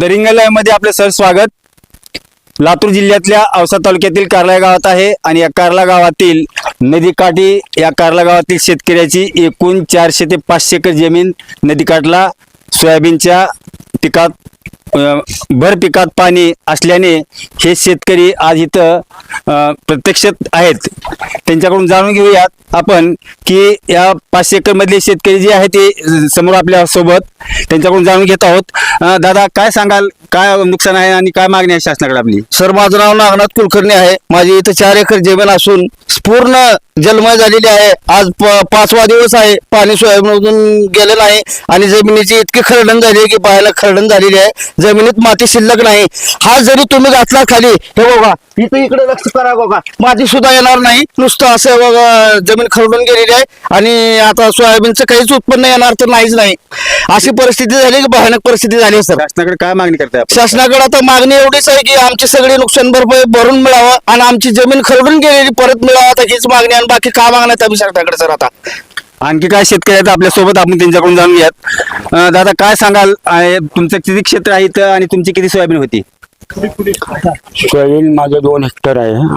दरिंगलमध्ये आपलं सर स्वागत. लातूर जिल्ह्यातल्या औसा तालुक्यातील कारला गावात आहे आणि या कारला गावातील नदीकाठी या कारला गावातील शेतकऱ्याची एकूण चारशे ते पाचशे एकर जमीन नदीकाठला सोयाबीनच्या पिकात भर पिकात पाणी असल्याने हे शेतकरी आज इथं अ, प्रत्यक्ष आहेत. त्यांच्याकडून जाणून घेऊयात आपण की या पाचशे एकरमधले शेतकरी जे आहे ते समोर आपल्यासोबत त्यांच्याकडून जाणून घेत आहोत. दादा काय सांगाल? काय नुकसान आहे आणि काय मागणी आहे शासनाकडे आपली? सर माझं नाव नागनाथ कुलकर्णी आहे. माझी इथं चार एकर जमीन असून पूर्ण जलमय झालेली आहे. आज पाचवा दिवस आहे. पाणी सोयाबीनमधून गेलेलं आहे आणि जमिनीची इतकी खरडण झाली आहे की पाहायला खरडण झालेली आहे. जमिनीत माती शिल्लक नाही. हा जरी तुम्ही घातला खाली हे बघा इथं इकडे लक्ष करा बघा. माती सुद्धा येणार नाही. नुसतं असं बघा जमीन खरडून गेलेली आहे आणि आता सोयाबीनचं काहीच उत्पन्न येणार तर नाहीच नाही. अशी परिस्थिती झाली की भयानक परिस्थिती झाली सर. शासनाकडे काय मागणी करताय? शासनाकडे आता मागणी एवढीच आहे की आमची सगळी नुकसान भरपाई भरून मिळावं आणि आमची जमीन खरडून गेलेली परत मिळावं आता हीच मागणी आणि बाकी काय मागण्या आहेत आम्ही शासनाकडे सर आता. आणखी काय शेतकरी आहेत आपल्यासोबत? आपण त्यांच्याकडून जाणून घ्यात अ, दादा काय सांगाल? अ, तुमचं किती क्षेत्र आहे इथं आणि तुमची किती सोयाबीन होती? सोयाबीन माझं दोन हेक्टर आहे.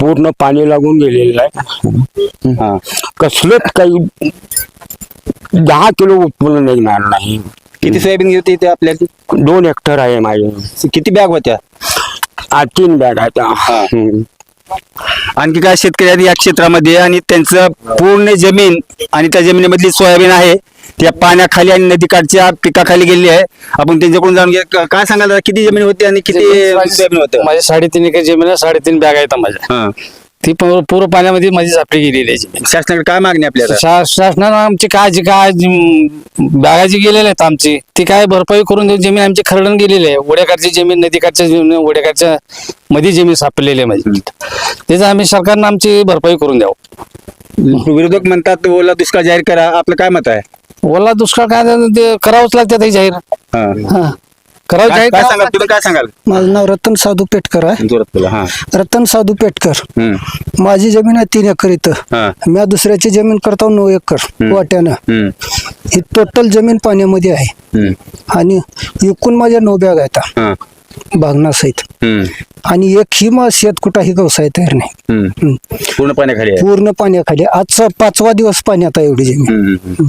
पूर्ण पाणी लागून गेलेलं आहे. हा. कसलंच काही दहा किलो उत्पन्न निघणार नाही. किती सोयाबीन होती इथे आपल्या? दोन हेक्टर आहे माझे. किती बॅग होत्या? आ, तीन बॅग आहेत. हा. हम्म. आणखी काय शेतकरी आहेत या क्षेत्रामध्ये? आणि त्यांचं पूर्ण जमीन आणि त्या जमिनीमधली सोयाबीन आहे त्या पाण्याखाली आणि नदीकाठच्या पिकाखाली गेलेली आहे. आपण त्यांच्याकडून जाणून घ्या क- काय सांगाल दादा, किती जमीन होती आणि किती सोयाबीन होतं? माझी साडेतीन एकर जमीन आहे साडेतीन बॅग आहेत माझ्या. हा. ती पूर पूर पाण्यामध्ये माझी झापली गेलेली आहे. जमीन शासनाकडे काय मागणी आपली आता शा- शासनानं आमची काय जी काय जी- बॅगा जी गेलेल्या आहेत आमची. ती काय भरपाई करून देऊन जमीन आमची खरडून गेलेली आहे. ओढ्याकाठची जमीन नदीकाठच्या जमीन ओढ्याकाठच्या मध्ये जमीन सापडलेली आहे माझी. त्याचं आम्ही सरकारनं आमची भरपाई करून द्यावं. विरोधक म्हणतात ओला दुष्काळ जाहीर करा. आपलं काय मत आहे? ओला दुष्काळ काय ते करावंच लागतं ते जाहीर. हा. हा. करावं काय सांगाल? तुम्ही काय सांगाल? माझं नाव रतन साधू पेटकर आहे. जोरात बोला हा. रतन साधू पेटकर. हम्म. माझी जमीन आहे तीन एकर इथं. हा. मी दुसऱ्याची जमीन करतो नऊ एकर वाट्यानं. हम्म. ही टोटल जमीन पाण्यामध्ये आहे. हम्म. आणि एकूण माझ्या नऊ बॅग आहेत. हा. बागनासहित हम्म. आणि एक ही मग शेत कुठाही व्यवसाय तयार नाही. हम्म. हम्म. पूर्ण पाण्याखाली आहे. पूर्ण पाण्याखाली. आजचा पाचवा दिवस पाण्यात आहे एवढी जमीन. हम्म, हम्म, हम्म.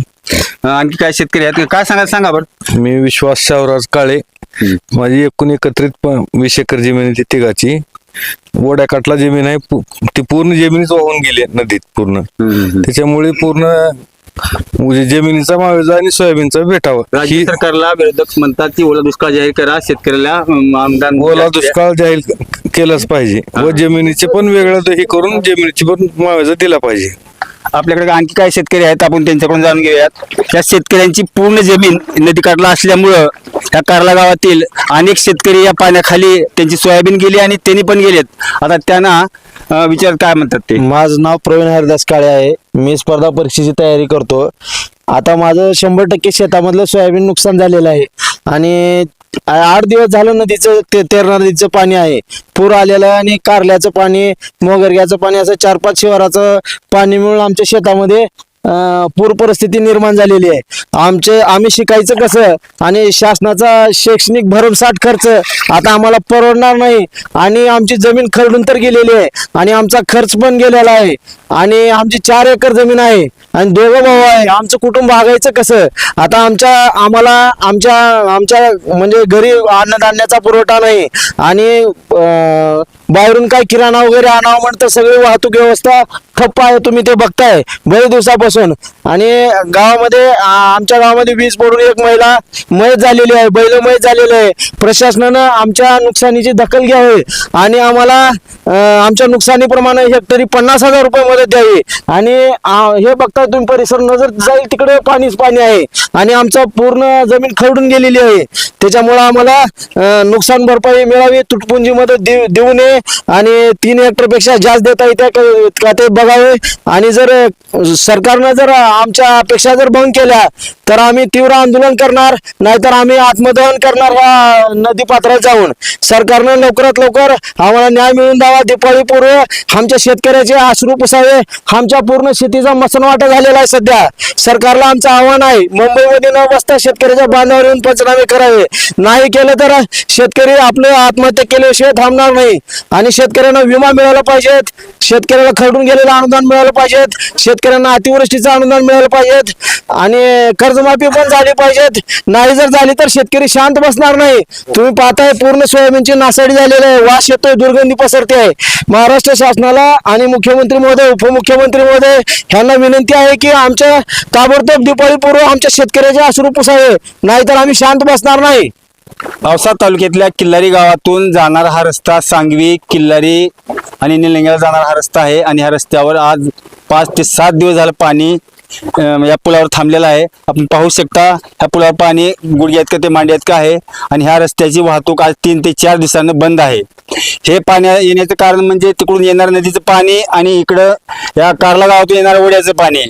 हा, आणखी काय शेतकरी आहेत? काय सांगा सांगा बरं. मी विश्वास शावराज काळे. माझी एकूण एकत्रित वीस एकर जमीन आहे ती तिघाची. ओढ्याकाठला जमीन आहे पू- ती पूर्ण जमीनच वाहून गेली आहे नदीत पूर्ण. त्याच्यामुळे पूर्ण म्हणजे जमिनीचा मावेजा आणि सोयाबीनचा भेटावा. राज्य ही सरकारला विरोधक म्हणतात की ओला दुष्काळ जाहीर करा शेतकऱ्याला अं, अनुदान ओला दुष्काळ जाहीर केलाच पाहिजे. व जमिनीचे पण वेगळं हे करून जमिनीची पण मावेजा दिला पाहिजे. आपल्याकडे आणखी काय शेतकरी आहेत आपण त्यांच्याकडून जाणून घेऊयात. त्या शेतकऱ्यांची पूर्ण जमीन नदीकाठला असल्यामुळं या कार्ला गावातील अनेक शेतकरी या पाण्याखाली त्यांची सोयाबीन गेली आणि त्यांनी पण गेलेत. आता त्यांना विचार काय म्हणतात ते? माझं नाव प्रवीण हरिदास काळे आहे. मी स्पर्धा परीक्षेची तयारी करतो. आता माझं शंभर टक्के शेतामधलं सोयाबीन नुकसान झालेलं आहे. आणि आठ दिवस झालं नदीचं ते तेरणा नदीचं पाणी आहे. पूर आलेलं आहे आणि कारल्याचं पाणी मोगरग्याचं पाणी असं चार पाच शिवाराचं पाणी मिळून आमच्या शेतामध्ये पूर परिस्थिती निर्माण झालेली आहे. आमचे आम्ही शिकायचं कसं? आणि शासनाचा शैक्षणिक भरमसाठ खर्च आता आम्हाला परवडणार नाही. आणि आमची जमीन खरडून तर गेलेली आहे. आणि आमचा खर्च पण गेलेला आहे. आणि आमची चार एकर जमीन आहे. आणि दोघं भाऊ आहे. आमचं कुटुंब भागायचं कसं? आता आमच्या आम्हाला आमच्या आमच्या म्हणजे घरी अन्नधान्याचा पुरवठा नाही. आणि बाहेरून काय किराणा वगैरे आणावं म्हणतं सगळी वाहतूक व्यवस्था ठप्प आहे तुम्ही ते बघताय. बरेच दिवसापासून. आणि गावामध्ये आमच्या गावामध्ये वीज पडून एक महिला मयत झालेली आहे बैल मयत झालेलं आहे. प्रशासनानं आमच्या नुकसानीची दखल घ्यावी आणि आम्हाला आमच्या नुकसानीप्रमाणे हेक्टरी पन्नास हजार रुपये मदत द्यावी. आणि हे बघता तुम्ही परिसर नजर जाईल तिकडे पाणीच पाणी आहे. आणि आमचा पूर्ण जमीन खरडून गेलेली आहे. त्याच्यामुळे आम्हाला नुकसान भरपाई मिळावी तुटपुंजी मदत देऊ देऊ नये. करावे आणि तीन हेक्टरपेक्षा जास्त देता येते का- ते बघावे. आणि जर सरकारनं जर आमच्या अपेक्षा जर भंग केल्या तर आम्ही तीव्र आंदोलन करणार नाहीतर आम्ही आत्मदहन करणार या नदी पात्रात जाऊन. सरकारनं लवकरात लवकर आम्हाला न्याय मिळून द्यावा दिपाळी आमच्या शेतकऱ्याचे आश्रू पुसावे. आमच्या पूर्ण शेतीचा मसनवाटा झालेला आहे सध्या. सरकारला आमचं आव्हान आहे मुंबईमध्ये न बसता शेतकऱ्याच्या बांधावर येऊन पंचनामे करावे. नाही केलं तर शेतकरी आपलं आत्महत्या केल्याशिवाय थांबणार नाही. आणि शेतकऱ्यांना विमा मिळाला पाहिजेत. शेतकऱ्याला खरडून गेलेलं अनुदान मिळालं पाहिजेत. शेतकऱ्यांना अतिवृष्टीचं अनुदान मिळालं पाहिजेत. आणि कर्जमाफी पण झाली पाहिजेत. नाही जर झाली तर शेतकरी शांत बसणार नाही. तुम्ही पाहताय पूर्ण सोयाबीनची नासाडी झालेली आहे. वास येतोय दुर्गंधी पसरते. आहे महाराष्ट्र शासनाला आणि मुख्यमंत्री महोदय उपमुख्यमंत्री महोदय ह्यांना विनंती आहे की आमच्या ताबडतोब दिपाळीपूर्व आमच्या शेतकऱ्याचे अश्रू पुसावे. नाहीतर आम्ही शांत बसणार नाही. औसा तालुक्यातल्या किल्लारी गावातून जाणारा हा रस्ता सांगवी किल्लारी आणि निलंग्याला जाणारा हा रस्ता आहे. आणि ह्या रस्त्यावर आज पाच ते सात दिवस झालं पाणी अं, म्हणजे या पुलावर थांबलेलं आहे. आपण पाहू शकता ह्या पुलावर पाणी गुडघ्यात का ते मांड्यात का आहे. आणि ह्या रस्त्याची वाहतूक आज तीन ते चार दिवसांनी बंद आहे. हे पाण्या येण्याचं कारण म्हणजे तिकडून येणारं नदीचं पाणी आणि इकडं या कारला गावातून येणारं ओढ्याचं पाणी.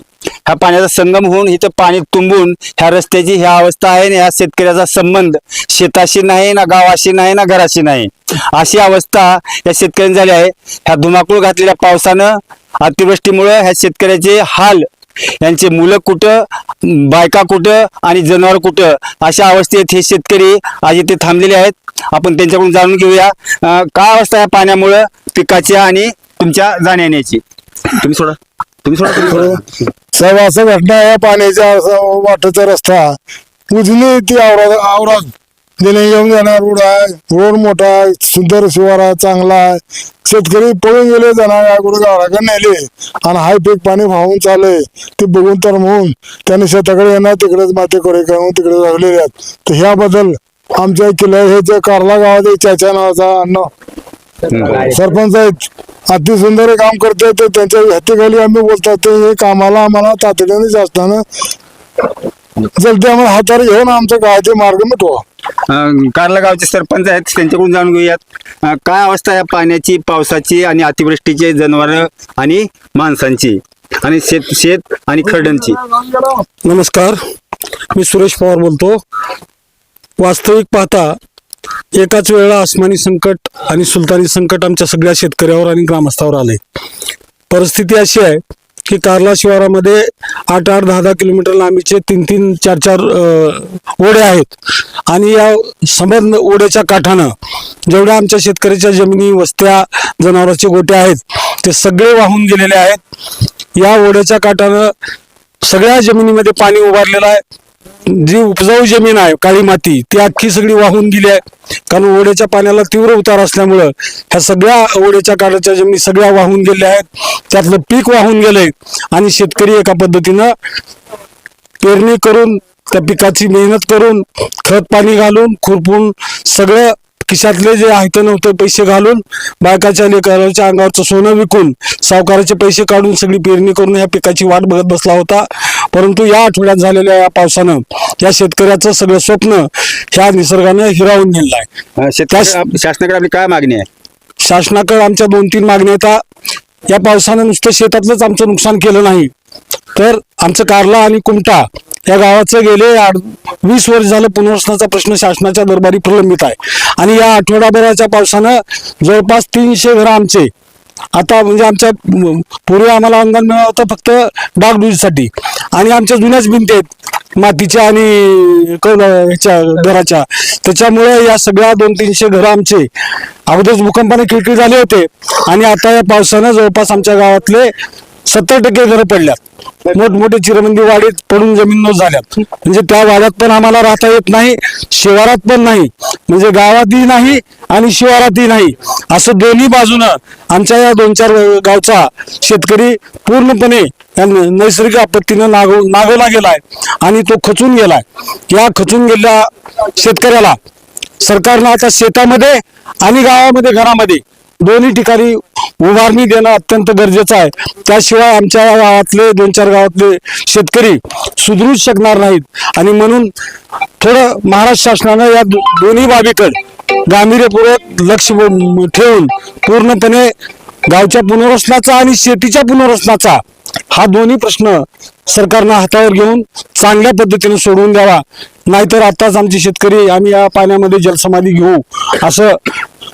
ह्या पाण्याचा संगम होऊन इथं पाणी तुंबून ह्या रस्त्याची ह्या अवस्था आहे आणि ह्या शेतकऱ्याचा संबंध शेताशी नाही ना गावाशी नाही ना घराशी नाही. अशी अवस्था या शेतकऱ्यांनी झाली आहे. ह्या धुमाकूळ घातलेल्या पावसानं अतिवृष्टीमुळे ह्या शेतकऱ्याचे हाल यांचे मुलं कुठं बायका कुठं आणि जनावर कुठं अशा अवस्थेत हे शेतकरी आज इथे थांबलेले आहेत. आपण त्यांच्याकडून जाणून घेऊया काय अवस्था आहे पाण्यामुळं पिकाच्या आणि तुमच्या जाण्याची तुम्ही सोडा. तुम्ही सोडा तुम्ही सोडा. साहेब असं घटना आहे पाण्याचा वाटेचा रस्ता. उजनी ती आवरा आवरात देणे येऊन जाणार रोड आहे. रोड मोठा आहे सुंदर शिवार आहे चांगला आहे. शेतकरी पळून गेले जाणार अगोदर गावाकडे नेले. आणि हाय पीक पाणी वाहून चालले. ते बघून तर म्हणून त्यांनी शेताकडे येणार तिकडेच माते करे करून तिकडे लागलेले आहेत. तर ह्याबद्दल आमच्या किल्ला हे जे कारला गावात चाचा नावाचा अन्न सरपंच आहेत अति सुंदर काम करते तर त्यांच्या हातीखाली आम्ही बोलतात ते हे कामाला आम्हाला तातडीने जास्ताना जलदी आम्हाला हातावर घेऊन आमच्या गावाचे मार्ग मिटवा. अं, कार्ला गावचे सरपंच आहेत त्यांच्याकडून जाणून घेऊयात. अं, काय अवस्था आहे पाण्याची पावसाची आणि अतिवृष्टीची जनावर आणि माणसांची? आणि शेत शेत आणि खरड्यांची? नमस्कार मी सुरेश पवार बोलतो. वास्तविक पाहता एकाच वेळेला आसमानी संकट आणि सुलतानी संकट आमच्या सगळ्या शेतकऱ्यावर आणि ग्रामस्थावर आले परिस्थिती अशी आहे की कार्ला शिवारामध्ये आठ आठ दहा दहा किलोमीटर लांबीचे तीन तीन चार चार ओढे आहेत. आणि या संबंध ओढ्याच्या काठानं जेवढ्या आमच्या शेतकऱ्याच्या जमिनी वस्त्या जनावरांचे गोटे आहेत ते सगळे वाहून गेलेले आहेत. या ओढ्याच्या काठानं सगळ्या जमिनीमध्ये पाणी उभारलेलं आहे. जी उपजाऊ जमीन आहे काळी माती ती अख्खी सगळी वाहून गेली आहे. कारण ओढ्याच्या पाण्याला तीव्र उतार असल्यामुळं ह्या सगळ्या ओढ्याच्या काळाच्या जमिनी सगळ्या वाहून गेल्या आहेत. त्यातलं पीक वाहून गेलंय. आणि शेतकरी एका पद्धतीनं पेरणी करून त्या पिकाची मेहनत करून खत पाणी घालून खुरपून सगळं खिशातले जे आहे ते नव्हते पैसे घालून बायकाच्या लेकराच्या अंगावरचं सोनं विकून सावकाराचे पैसे काढून सगळी पेरणी करून ह्या पिकाची वाट बघत बसला होता. परंतु या आठवड्यात झालेल्या या पावसानं या शेतकऱ्याचं सगळं स्वप्न ह्या निसर्गानं हिरावून नेलं आहे. शासनाकडे आपली काय मागणी आहे? शासनाकडे आमच्या दोन तीन मागण्या येतात या पावसानं नुसतं शेतातलंच आमचं नुकसान केलं नाही. तर आमचं कारला आणि कुमटा या गावाचं गेले आठ वीस वर्ष झालं पुनर्वसनाचा प्रश्न शासनाच्या दरबारी प्रलंबित आहे. आणि या आठवडाभराच्या पावसानं जवळपास तीनशे घरं आमचे आता म्हणजे आमच्या पूर्वी आम्हाला अनुदान मिळालं होतं फक्त डागडुजीसाठी आणि आमच्या जुन्याच भिंती आहेत मातीच्या आणि कौल ह्याच्या घराच्या. त्याच्यामुळे या सगळ्या दोन तीनशे घरं आमचे अगोदरच भूकंपाने खिळखिळ झाले होते. आणि आता या पावसानं जवळपास आमच्या गावातले सत्तर टक्के घरं पडल्यात. मोठमोठे चिरबंदी वाडीत पडून जमीन झाल्यात. म्हणजे त्या वाड्यात पण आम्हाला राहता येत नाही शिवारात पण नाही. म्हणजे गावातही नाही आणि शिवारातही नाही. असं दोन्ही बाजूनं आमच्या या दोन चार गावचा शेतकरी पूर्णपणे या नैसर्गिक आपत्तीनं नागो नागवला गेलाय आणि तो खचून गेलाय. या खचून गेलेल्या शेतकऱ्याला सरकारनं आता शेतामध्ये आणि गावामध्ये घरामध्ये दोन्ही ठिकाणी उभारणी देणं अत्यंत गरजेचं आहे. त्याशिवाय आमच्या गावातले दोन चार गावातले शेतकरी सुधरूच शकणार नाहीत. आणि म्हणून थोडं महाराष्ट्र शासनानं या दो- दोन्ही बाबीकडे गांभीर्यपूर्वक लक्ष ठेवून पूर्णपणे गावच्या पुनर्वसनाचा आणि शेतीच्या पुनर्वसनाचा हा दोन्ही प्रश्न सरकारनं हातावर घेऊन चांगल्या पद्धतीने सोडवून द्यावा. नाहीतर आताच आमचे शेतकरी आम्ही या पाण्यामध्ये जलसमाधी घेऊ. असं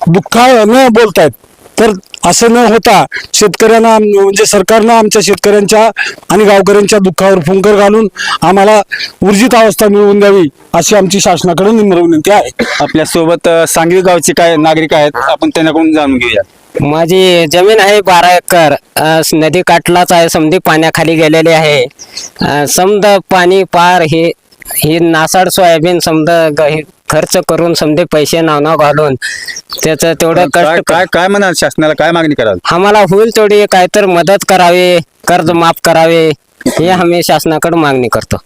दुःखा न बोलतायत. तर असं न होता शेतकऱ्यांना म्हणजे सरकारनं आमच्या शेतकऱ्यांच्या आणि गावकऱ्यांच्या दुःखावर फुंकर घालून आम्हाला ऊर्जित अवस्था मिळवून द्यावी अशी आमची शासनाकडे निम्र विनंती आहे. आपल्यासोबत अ, सांगवी गावचे काय नागरिक आहेत आपण त्यांच्याकडून जाणून घेऊया. माझी जमीन आहे बारा एकर अ, स- नदी काठलाच आहे समधी पाण्याखाली गेलेली आहे. अ, समद पाणी पार हे हे नासाड सोयाबीन समद ग- हे खर्च करून समजे पैसे नाव नाव घालून त्याचं तेवढं काय कष्ट काय काय म्हणाल शासनाला? काय मागणी कराल? आम्हाला होईल तेवढी काहीतरी मदत करावी कर्ज माफ करावे हे आम्ही शासनाकडे मागणी करतो.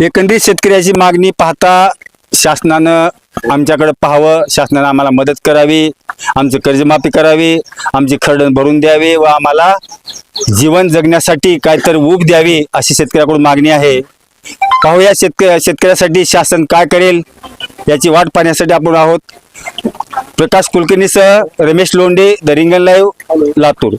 एकंदरीत शेतकऱ्याची मागणी पाहता शासनानं आमच्याकडे पाहावं शासनानं आम्हाला मदत करावी आमचं कर्जमाफी करावी आमची खरडण भरून द्यावी व आम्हाला जीवन जगण्यासाठी काहीतरी ऊब द्यावी अशी शेतकऱ्याकडून मागणी आहे. पाहूया शेतक शेतकऱ्यासाठी शासन काय करेल याची वाट पाहण्यासाठी आपण आहोत. प्रकाश कुलकर्णीसह रमेश लोंडे द रिंगण लाईव्ह लातूर.